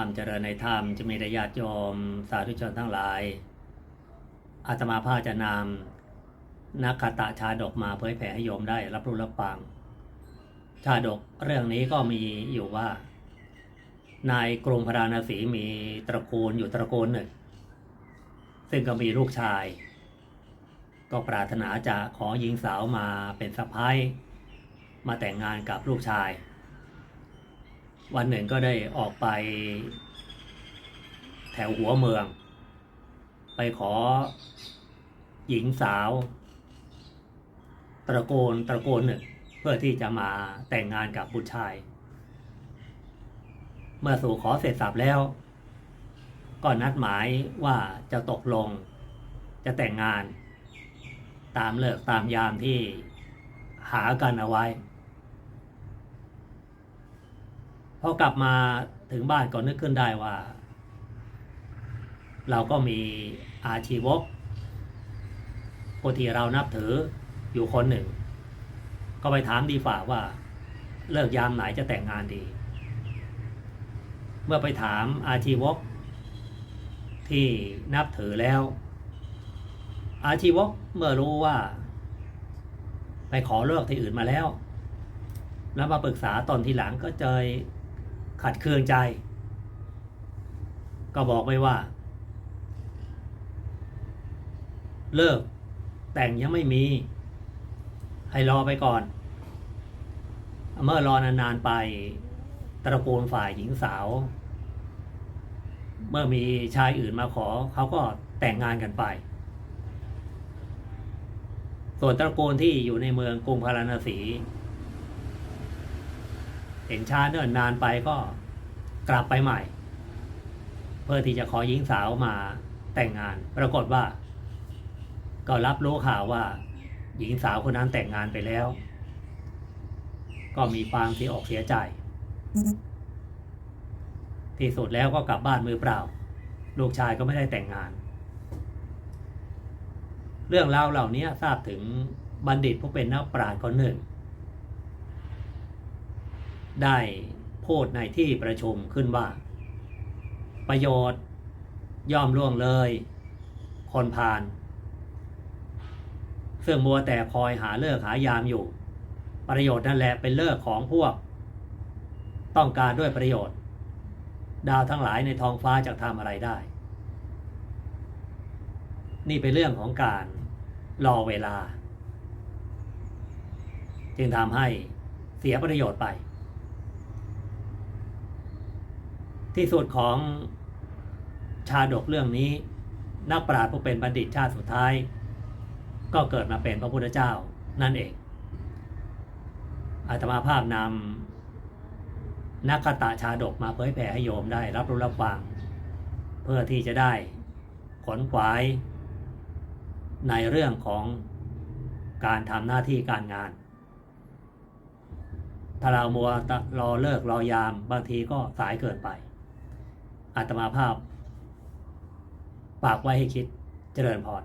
ธรรมเจริญในธรรมจะมีญาติโยมสาธุชนทั้งหลาย อาตมาภาจะนำนักคตะชาดกมาเผยแผ่ให้โยมได้รับรู้รับฟัง ชาดกเรื่องนี้ก็มีอยู่ว่าในกรุงพาราณสีมีตระกูลอยู่ตระกูลหนึ่ง ซึ่งก็มีลูกชาย ก็ปรารถนาจะขอหญิงสาวมาเป็นสะพ้ายมาแต่งงานกับลูกชาย วันหนึ่งก็ได้ออกไป แถวหัวเมือง ไปขอหญิงสาว ตระโกนตระโกนหนึ่งเพื่อที่จะมาแต่งงานกับบุตรชาย เมื่อสู่ขอเสร็จสับแล้ว ก็นัดหมายว่าจะตกลง จะแต่งงาน ตามเลิกตามยามที่หากันเอาไว้ พอกลับมาถึงบ้านก็นึกขึ้นได้ว่า เราก็มีอาชีวกผู้ที่เรานับถืออยู่คนหนึ่ง ก็ไปถามดีฝ่าว่า เลิกยามไหนจะแต่งงานดี เมื่อไปถามอาชีวกที่นับถือแล้ว อาชีวกเมื่อรู้ว่า ไปขอเลิกที่อื่นมาแล้ว แล้วมาปรึกษาตอนทีหลังก็เจอ ขัดเคืองใจ ก็บอกไปว่า เลิก แต่งยังไม่มี ให้รอไปก่อน เมื่อรอนานๆไปตระกูลฝ่ายหญิงสาว เมื่อมีชายอื่นมาขอ เขาก็แต่งงานกันไป ส่วนตระกูลที่อยู่ในเมืองกรุงพาราณสี เห็นช้าเนิ่นนานไปก็กลับไปใหม่ เพื่อที่จะขอหญิงสาวมาแต่งงาน ปรากฏว่า ก็รับรู้ข่าวว่า หญิงสาวคนนั้นแต่งงานไปแล้ว ก็มีความเสียอกเสียใจ ที่สุดแล้วก็กลับบ้านมือเปล่า ลูกชายก็ไม่ได้แต่งงาน เรื่องราวเหล่านี้ทราบถึงบัณฑิตผู้เป็นนักปราชญ์คนหนึ่ง ได้พูดในที่ประชุมขึ้นว่า ประโยชน์ย่อมล่วงเลย คนพาลซึ่งมัวแต่คอยหาเลิกหายามอยู่ ประโยชน์นั่นแหละเป็นเลิกของพวก ต้องการด้วยประโยชน์ ดาวทั้งหลายในท้องฟ้าจะทำอะไรได้ นี่เป็นเรื่องของการรอเวลา จึงทำให้เสียประโยชน์ไป ที่สุดของชาดกเรื่องนี้ นักปราชญ์ผู้เป็นบัณฑิตชาติสุดท้าย ก็เกิดมาเป็นพระพุทธเจ้านั่นเอง อาตมาภาพนำนักคตะชาดกมาเผยแผ่ให้โยมได้รับรู้รับฟังเพื่อที่จะได้ขนขวายในเรื่องของการทำหน้าที่การงาน ถ้าเรามัวรอเลิกรอยามบางทีก็สายเกินไป อาตมาภาพฝากไว้ให้คิดเจริญพร